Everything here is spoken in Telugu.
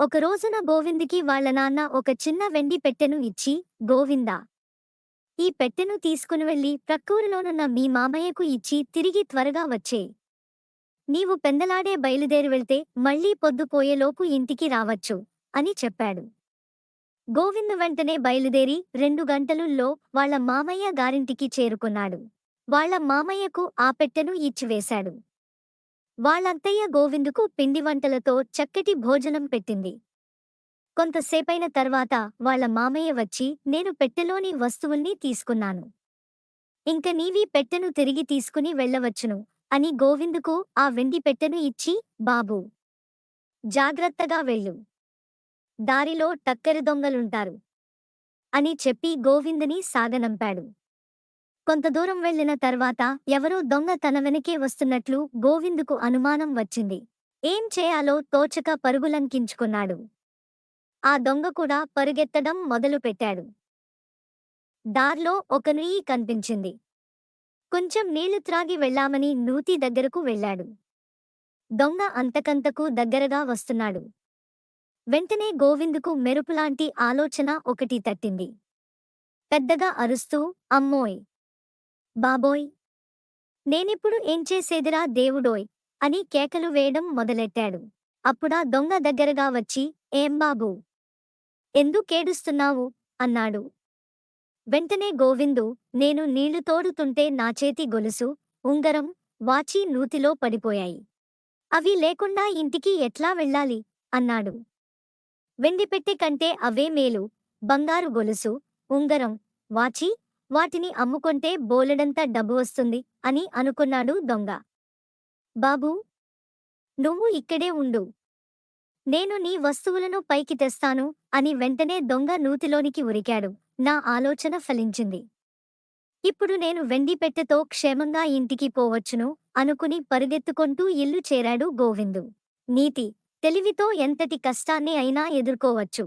ఒక రోజున గోవిందుకి వాళ్ళ నాన్న ఒక చిన్న వెండి పెట్టెను ఇచ్చి గోవిందా ఈ పెట్టెను తీసుకుని వెళ్ళి ప్రక్కూరులోనున్న మీ మామయ్యకు ఇచ్చి తిరిగి త్వరగా వచ్చే. నీవు పెందలాడే బయలుదేరి వెళ్తే మళ్ళీ పొద్దుపోయేలోపు ఇంటికి రావచ్చు అని చెప్పాడు. గోవిందు వెంటనే బయలుదేరి రెండు గంటలుల్లో వాళ్ళ మామయ్య గారింటికి చేరుకున్నాడు. వాళ్ళ మామయ్యకు ఆ పెట్టెను ఇచ్చివేశాడు. వాళ్ళంతయ్య గోవిందుకు పిండి వంటలతో చక్కటి భోజనం పెట్టింది. కొంతసేపైన తర్వాత వాళ్ళ మామయ్య వచ్చి నేను పెట్టెలోని వస్తువుల్ని తీసుకున్నాను. ఇంక నీవీ పెట్టెను తిరిగి తీసుకుని వెళ్ళవచ్చును అని గోవిందుకు ఆ వెండి పెట్టెను ఇచ్చి బాబూ జాగ్రత్తగా వెళ్ళు. దారిలో టక్కరి దొంగలుంటారు అని చెప్పి గోవిందుని సాగనంపాడు. కొంత దూరం వెళ్ళిన తర్వాత ఎవరో దొంగ తన వెనకే వస్తున్నట్లు గోవిందుకు అనుమానం వచ్చింది. ఏం చేయాలో తోచక పరుగులంకించుకున్నాడు. ఆ దొంగ కూడా పరుగెత్తడం మొదలుపెట్టాడు. దార్లో ఒక నుయ్యి కనిపించింది. కొంచెం నీళ్ళు త్రాగి వెళ్ళామని నూతి దగ్గరకు వెళ్ళాడు. దొంగ అంతకంతకు దగ్గరగా వస్తున్నాడు. వెంటనే గోవిందుకు మెరుపులాంటి ఆలోచన ఒకటి తట్టింది. పెద్దగా అరుస్తూ అమ్మోయ్! బాబోయ్! నేనిప్పుడు ఏం చేసేదిరా దేవుడోయ్! అని కేకలు వేయడం మొదలెట్టాడు. అప్పుడా దొంగ దగ్గరగా వచ్చి ఏం బాబూ? ఎందుకేడుస్తున్నావు అన్నాడు. వెంటనే గోవిందు నేను నీళ్ళు తోడుతుంటే నా చేతి గొలుసు ఉంగరం వాచి నూతిలో పడిపోయాయి. అవి లేకుండా ఇంటికి ఎట్లా వెళ్ళాలి? అన్నాడు. వెండిపెట్టె కంటే అవే మేలు. బంగారు గొలుసు ఉంగరం వాచి వాటిని అమ్ముకొంటే బోలెడంత డబ్బు వస్తుంది అని అనుకున్నాడు దొంగ. బాబూ నువ్వు ఇక్కడే ఉండు. నేను నీ వస్తువులను పైకి తెస్తాను అని వెంటనే దొంగ నూతిలోనికి ఉరికాడు. నా ఆలోచన ఫలించింది. ఇప్పుడు నేను వెండి పెట్టెతో క్షేమంగా ఇంటికి పోవచ్చును అనుకుని పరిగెత్తుకుంటూ ఇల్లు చేరాడు గోవిందు. నీతి తెలివితో ఎంతటి కష్టాన్ని అయినా ఎదుర్కోవచ్చు.